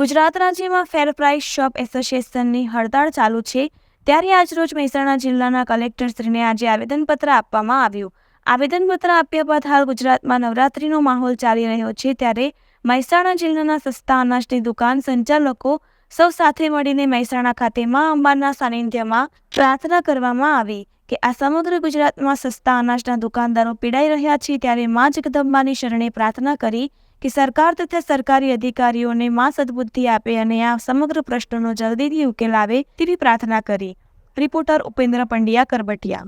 ગુજરાત રાજ્યમાં ફેર price shop એસોસિએશનની હડતાળ ચાલુ છે, ત્યારે આજરોજ મહેસાણા જિલ્લાના કલેક્ટરશ્રીને આજે આવેદનપત્ર આપવામાં આવ્યું. આવેદનપત્ર આપ્યા બાદ હાલ ગુજરાતમાં નવરાત્રીનો માહોલ ચાલી રહ્યો છે, ત્યારે મહેસાણા જિલ્લાના સસ્તા અનાજની દુકાન સંચાલકો સૌ સાથે મળીને મહેસાણા ખાતે મા અંબાના સાનિધ્યમાં પ્રાર્થના કરવામાં આવી કે આ સમગ્ર ગુજરાતમાં સસ્તા અનાજના દુકાનદારો પીડાઈ રહ્યા છે, ત્યારે મા જગદંબાની શરણે પ્રાર્થના કરી કે સરકાર તથા સરકારી અધિકારીઓને મા સદબુદ્ધિ આપે અને આ સમગ્ર પ્રશ્નનો જલ્દીથી ઉકેલ આવે તેવી પ્રાર્થના કરી. રિપોર્ટર ઉપેન્દ્ર પંડ્યા કરબટિયા.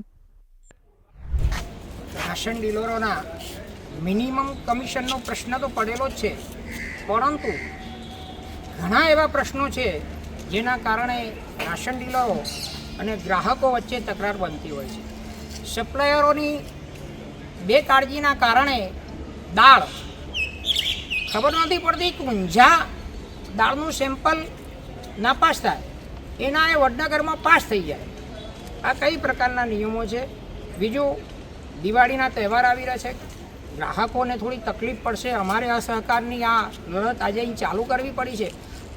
રાશન ડીલરોના મિનિમમ કમિશનનો પ્રશ્ન તો પડેલો જ છે. પરંતુ ઘણા એવા પ્રશ્નો છે જેના કારણે રાશન ડીલરો અને ગ્રાહકો વચ્ચે તકરાર બનતી હોય છે. સપ્લાયરોની બેકાળજીના કારણે દાળ ખબર નથી પડતી કુંજા દાળનું સેમ્પલ નાપાસ થાય. એના એ વડનગરમાં પાસ થઈ જાય. આ કઈ પ્રકારના નિયમો છે? બીજું, દિવાળીના તહેવાર આવી રહ્યા છે. ગ્રાહકોને થોડી તકલીફ પડશે. અમારે અસહકારની આ લડત આજે અહીં ચાલુ કરવી પડી છે.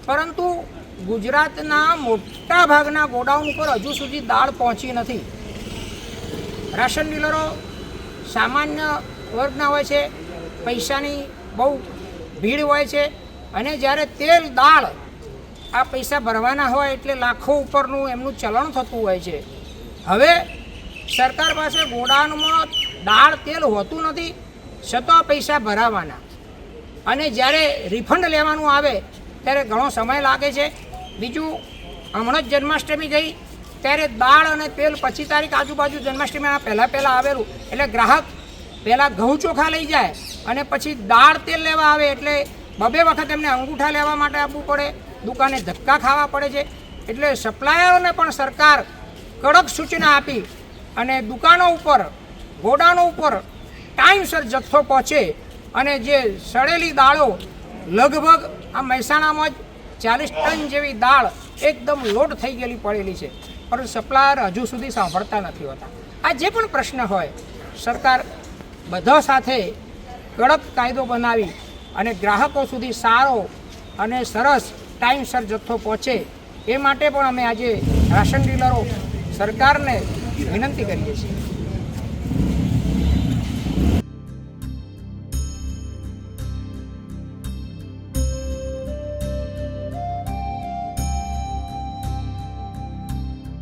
પરંતુ ગુજરાતના મોટા ભાગના ગોડાઉન ઉપર હજુ સુધી દાળ પહોંચી નથી. રાશન ડીલરો સામાન્ય વર્ગના હોય છે. પૈસાની બહુ ભીડ હોય છે અને જ્યારે તેલ, દાળ આ પૈસા ભરવાના હોય એટલે લાખો ઉપરનું એમનું ચલણ થતું હોય છે. હવે સરકાર પાસે ગોડાઉનમાં દાળ, તેલ હોતું નથી, છતાં પૈસા ભરાવાના. અને જ્યારે રિફંડ લેવાનું આવે, ત્યારે ઘણો સમય લાગે છે. બીજું, હમણાં જ જન્માષ્ટમી ગઈ, ત્યારે દાળ અને તેલ પચીસ તારીખ આજુબાજુ જન્માષ્ટમીના પહેલાં પહેલાં આવેલું. એટલે ગ્રાહક પહેલાં ઘઉં ચોખા લઈ જાય અને પછી દાળ તેલ લેવા આવે એટલે બબે વખત એમને અંગૂઠા લેવા માટે આપવું પડે, દુકાને ધક્કા ખાવા પડે છે. એટલે સપ્લાયરોને પણ સરકાર કડક સૂચના આપી અને દુકાનો ઉપર ગોડાનો ઉપર ટાઈમસર જથ્થો પહોંચે અને જે સડેલી દાળો, લગભગ આ મહેસાણામાં જ ચાલીસ ટન જેવી દાળ એકદમ લોડ થઈ ગયેલી પડેલી છે. પરંતુ સપ્લાયર હજુ સુધી સાંભળતા નથી હોતા. આ જે પણ પ્રશ્ન હોય, સરકાર બધા સાથે કડક કાયદો બનાવી અને ગ્રાહકો સુધી સારો અને સરસ ટાઈમસર જથ્થો પહોંચે એ માટે પણ અમે આજે રાશન ડીલરો સરકારને વિનંતી કરીએ છીએ.